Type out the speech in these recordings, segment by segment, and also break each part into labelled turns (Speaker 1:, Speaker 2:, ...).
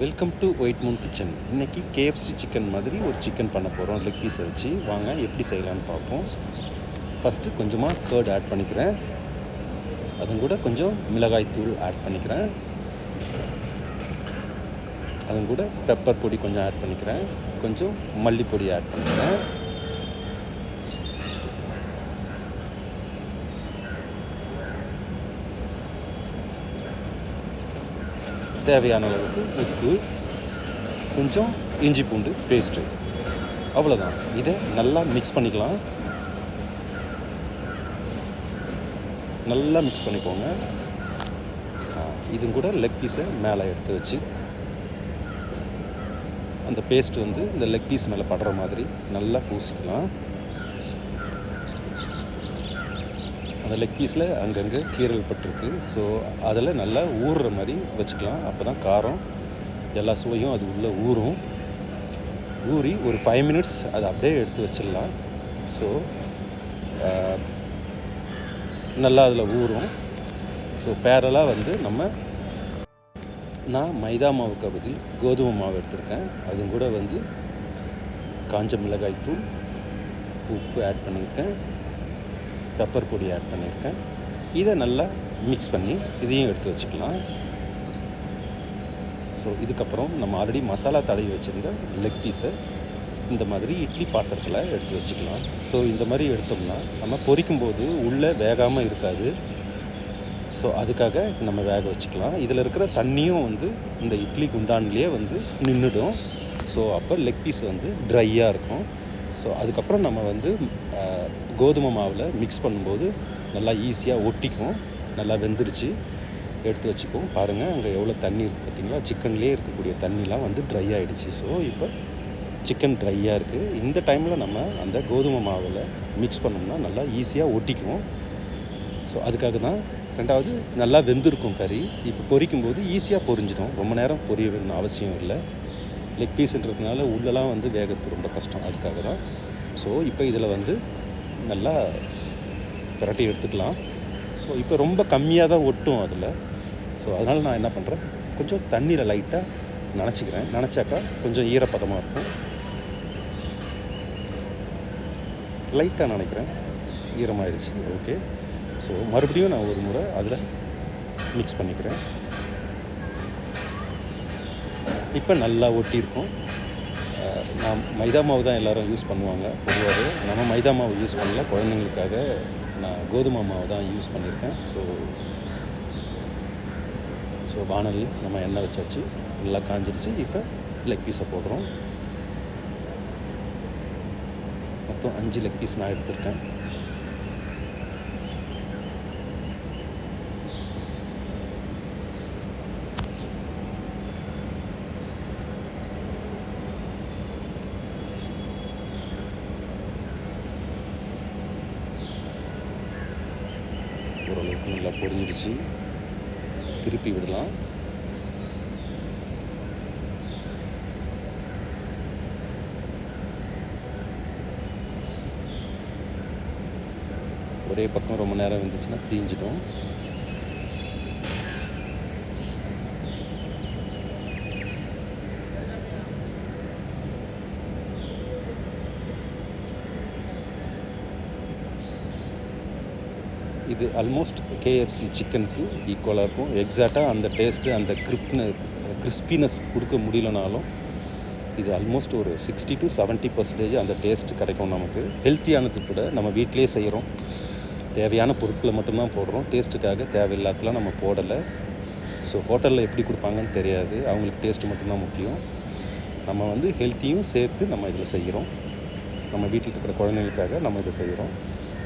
Speaker 1: Welcome to white moon kitchen இன்றைக்கி KFC chicken மாதிரி ஒரு சிக்கன் பண்ண போகிறோம் லெக் பீஸை வச்சு. வாங்க எப்படி செய்யலான்னு பார்ப்போம். ஃபஸ்ட்டு கொஞ்சமாக கேர்ட் ஆட் பண்ணிக்கிறேன். அதுவும் கூட கொஞ்சம் மிளகாய் தூள் ஆட் பண்ணிக்கிறேன். அதுவும் கூட பெப்பர் பொடி கொஞ்சம் ஆட் பண்ணிக்கிறேன். கொஞ்சம் மல்லிப்பொடி ஆட் பண்ணிக்கிறேன். தேவையான அளவுக்கு உப்பு கொஞ்சம் இஞ்சி பூண்டு பேஸ்ட்டு அவ்வளோதான் இதை நல்லா மிக்ஸ் பண்ணிக்கலாம். நல்லா மிக்ஸ் பண்ணிக்கோங்க. இதுவும் கூட லெக் பீஸை மேலே எடுத்து வச்சு. அந்த பேஸ்ட் வந்து இந்த லெக் பீஸ் மேலே படுற மாதிரி நல்லா பூசிக்கலாம். அந்த லெக் பீஸில் அங்கங்கே கீரல் பட்டிருக்கு. ஸோ அதில் நல்லா ஊறுற மாதிரி வச்சுக்கலாம். அப்போ தான் காரம் எல்லா சுவையும் அது உள்ளே ஊறும். ஊறி ஒரு ஃபைவ் மினிட்ஸ் அதை அப்படியே எடுத்து வச்சிடலாம். ஸோ நல்லா அதில் ஊறும். ஸோ பேரலாக வந்து நம்ம நான் மைதா மாவுக்கு பதில் கோதுமை மாவு எடுத்திருக்கேன். அதுவும் கூட வந்து காஞ்ச மிளகாய் தூள் உப்பு ஆட் பண்ணியிருக்கேன். பெப்பர் பொடி ஆட் பண்ணியிருக்கேன். இதை நல்லா மிக்ஸ் பண்ணி இதையும் எடுத்து வச்சுக்கலாம். ஸோ இதுக்கப்புறம் நம்ம ஆல்ரெடி மசாலா தடவி வச்சுருந்த லெக் பீஸை இந்த மாதிரி இட்லி பாத்திரத்தில் எடுத்து வச்சுக்கலாம். ஸோ இந்த மாதிரி எடுத்தோம்னா நம்ம பொரிக்கும் போது உள்ளே வேகாமல் இருக்காது. ஸோ அதுக்காக நம்ம வேக வச்சுக்கலாம். இதில் இருக்கிற தண்ணியும் வந்து இந்த இட்லி குண்டான்லேயே வந்து நின்றுடும் ஸோ அப்போ லெக் பீஸ் வந்து ட்ரையாக இருக்கும். ஸோ அதுக்கப்புறம் நம்ம வந்து கோதுமை மாவில் மிக்ஸ் பண்ணும்போது நல்லா ஈஸியாக ஒட்டிக்கும் நல்லா வெந்துருச்சு. எடுத்து வச்சுக்கும் பாருங்கள் அங்கே எவ்வளோ தண்ணி இருக்குது பார்த்தீங்களா சிக்கன்லேயே இருக்கக்கூடிய தண்ணிலாம் வந்து ட்ரை ஆகிடுச்சு ஸோ இப்போ சிக்கன் ட்ரையாக இருக்குது இந்த டைமில் நம்ம அந்த கோதுமை மாவில் மிக்ஸ் பண்ணோம்னா நல்லா ஈஸியாக ஒட்டிக்கும் ஸோ அதுக்காக தான் ரெண்டாவது நல்லா வெந்திருக்கும் கறி. இப்போ பொரிக்கும் போது ஈஸியாக பொரிஞ்சிடும். ரொம்ப நேரம் பொரிய வேணும்னு அவசியம் இல்லை. லெக் பீஸ்ன்றதுனால உள்ளெலாம் வந்து வேகத்து ரொம்ப கஷ்டம். அதுக்காக தான் ஸோ இப்போ இதில் வந்து நல்லா பிரட்டி எடுத்துக்கலாம். ஸோ இப்போ ரொம்ப கம்மியாக தான் ஒட்டும் அதில். ஸோ அதனால் நான் என்ன பண்ணுறேன் கொஞ்சம் தண்ணியில் லைட்டாக நினச்சிக்கிறேன். நினச்சாக்கா கொஞ்சம் ஈரப்பதமாக இருக்கும். லைட்டாக நினைக்கிறேன். ஈரமாயிடுச்சு ஓகே ஸோ மறுபடியும் நான் ஒரு முறை அதில் மிக்ஸ் பண்ணிக்கிறேன். இப்போ நல்லா ஒட்டியிருக்கும். நான் மைதா மாவு தான் எல்லோரும் யூஸ் பண்ணுவாங்க பொதுவாகவே. நம்ம மைதா மாவு யூஸ் பண்ணல குழந்தைங்களுக்காக நான் கோதுமை மாவு தான் யூஸ் பண்ணியிருக்கேன். ஸோ ஸோ வானல் நம்ம எண்ணெய் வச்சாச்சு நல்லா காஞ்சிடுச்சு இப்போ லெக் பீஸை போடுறோம். மொத்தம் அஞ்சு லெக் பீஸ் நான் எடுத்திருக்கேன். நல்லா பொறிஞ்சிருச்சு திருப்பி விடலாம். ஒரே பக்கம் ரொம்ப நேரம் இருந்துச்சுன்னா தீஞ்சிடும். இது ஆல்மோஸ்ட் கேஎஃப்சி சிக்கனுக்கு ஈக்குவலாக இருக்கும். எக்ஸாக்டாக அந்த டேஸ்ட்டு அந்த கிரிப்ன கிறிஸ்பினஸ் கொடுக்க முடியலனாலும் இது ஆல்மோஸ்ட் ஒரு சிக்ஸ்டி டு செவன்ட்டி பர்சன்டேஜ் அந்த டேஸ்ட் கிடைக்கும் நமக்கு. ஹெல்த்தியானது கூட நம்ம வீட்டிலே செய்கிறோம் தேவையான பொருட்களை மட்டும்தான் போடுறோம். டேஸ்ட்டுக்காக தேவையில்லாதலாம் நம்ம போடலை. ஸோ ஹோட்டலில் எப்படி கொடுப்பாங்கன்னு தெரியாது. அவங்களுக்கு டேஸ்ட்டு மட்டும்தான் முக்கியம். நம்ம வந்து ஹெல்த்தியும் சேர்த்து நம்ம இதில் செய்கிறோம். நம்ம வீட்டில் இருக்கிற குழந்தைங்களுக்காக நம்ம இதை செய்கிறோம்.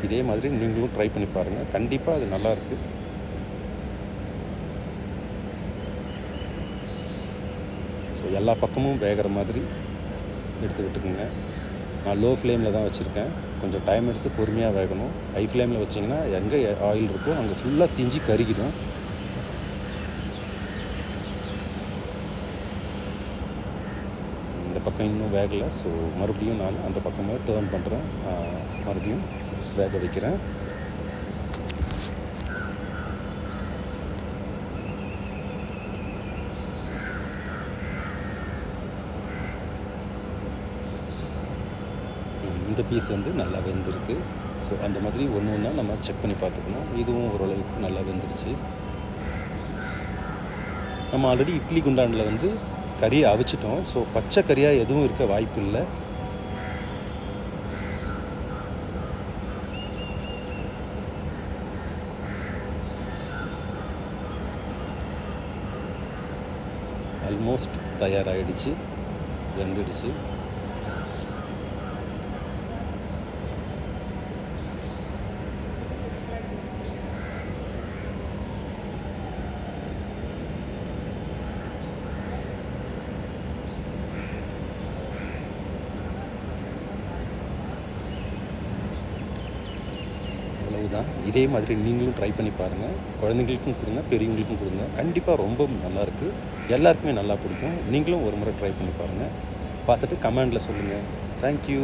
Speaker 1: இதே மாதிரி நீங்களும் ட்ரை பண்ணி பாருங்கள் கண்டிப்பாக அது நல்லாயிருக்கு ஸோ எல்லா பக்கமும் வேகிற மாதிரி எடுத்துக்கிட்டுருக்குங்க நான் லோ ஃப்ளேமில் தான் வச்சுருக்கேன். கொஞ்சம் டைம் எடுத்து பொறுமையாக வேகணும். ஹை ஃப்ளேமில் வச்சிங்கன்னா எங்கே ஆயில் இருக்கோ அங்கே ஃபுல்லாக திஞ்சி கருகிடும். இந்த பக்கம் இன்னும் வேகலை. ஸோ மறுபடியும் நான் அந்த பக்கமாக டேர்ன் பண்ணுறேன் மறுபடியும் வேக வைக்கிறேன். இந்த பீஸ் வந்து நல்லா வெந்திருக்கு. ஸோ அந்த மாதிரி ஒன்று ஒன்றா நம்ம செக் பண்ணி பார்த்துக்கணும். இதுவும் ஓரளவுக்கு நல்லா வெந்துருச்சு. நம்ம ஆல்ரெடி இட்லி குண்டானில் வந்து கறியை அவிச்சிட்டோம். ஸோ பச்சை கறியாக எதுவும் இருக்க வாய்ப்பு இல்லை ஆல்மோஸ்ட் தயாராகிடுச்சு வெந்துடுச்சு அவ்வளவுதான் இதே மாதிரி நீங்களும் ட்ரை பண்ணி பாருங்கள் குழந்தைங்களுக்கும் கொடுங்க பெரியவங்களுக்கும் கொடுங்க. கண்டிப்பாக ரொம்ப நல்லாயிருக்கு எல்லாருக்குமே நல்லா பிடிக்கும். நீங்களும் ஒரு முறை ட்ரை பண்ணி பாருங்கள் பார்த்துட்டு கமெண்டில் சொல்லுங்கள் தேங்க்யூ